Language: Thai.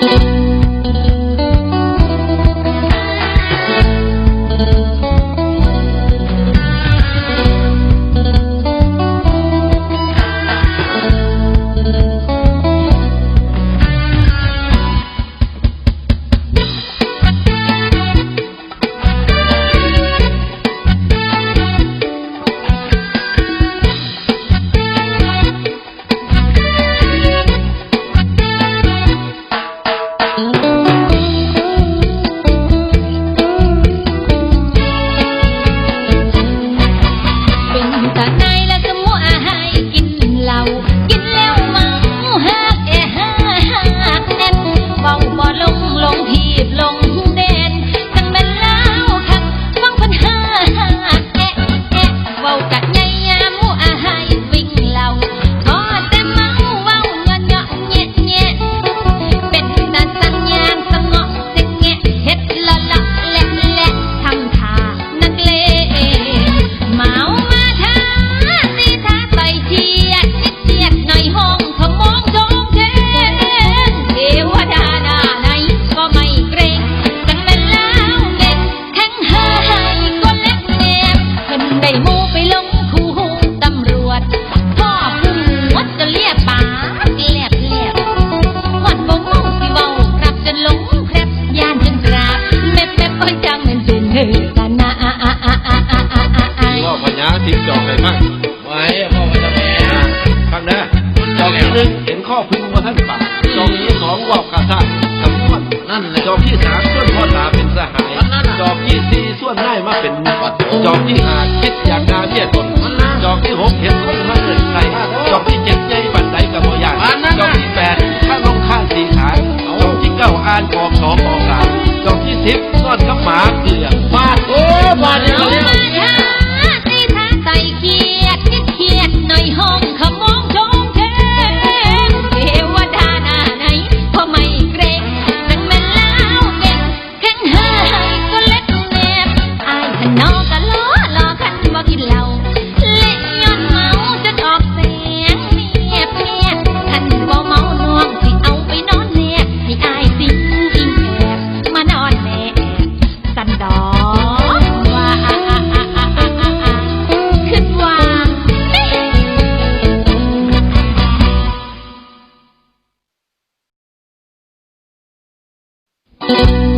Thank you. เป็นบัตรจอกที่หาคิดอยากดาเมียตนจอกที่หกเห็นคงมาเกิดไกลจอกที่เจ็ดใหญ่บันไดกับโมยานจอกที่แปดข้างลงข้างสีขาจอกที่เก้าอ่านออกสองออกสามจอกที่สิบนอนกับหมาเกลือบานโอ้บานเนี่ย Thank you.